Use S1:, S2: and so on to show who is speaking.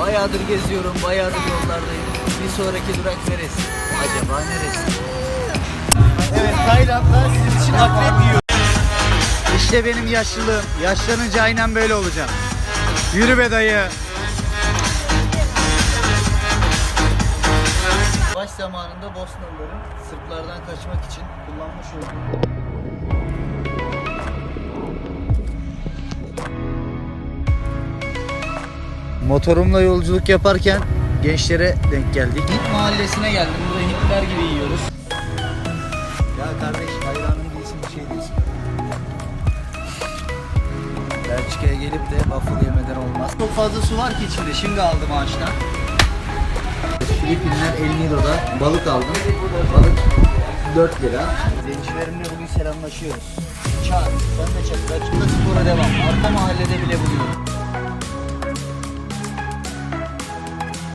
S1: Bayağıdır geziyorum, bayağıdır yollardayım. Bir sonraki durak neresi? Acaba neresi? Evet, Tayland'da sizin için akrep yiyor. İşte benim yaşlılığım. Yaşlanınca aynen böyle olacağım. Yürü be dayı. Savaş zamanında Bosnalıların Sırplardan kaçmak için kullanmış olduğu Motorumla yolculuk yaparken gençlere denk geldik. Hint mahallesine geldim. Burada Hintliler gibi yiyoruz. Ya kardeş hayranım değilsin bir şey değilsin. Belçika'ya gelip de waffle yemeden olmaz. Çok fazla su var ki içinde. Şimdi aldım ağaçtan. Filipinler El Nido'da balık aldım. Balık 4 lira. Zencilerimle bugün selamlaşıyoruz. Çağır, sen de çak. Rakipte spora devam. Arka mahallede bile buluyorum.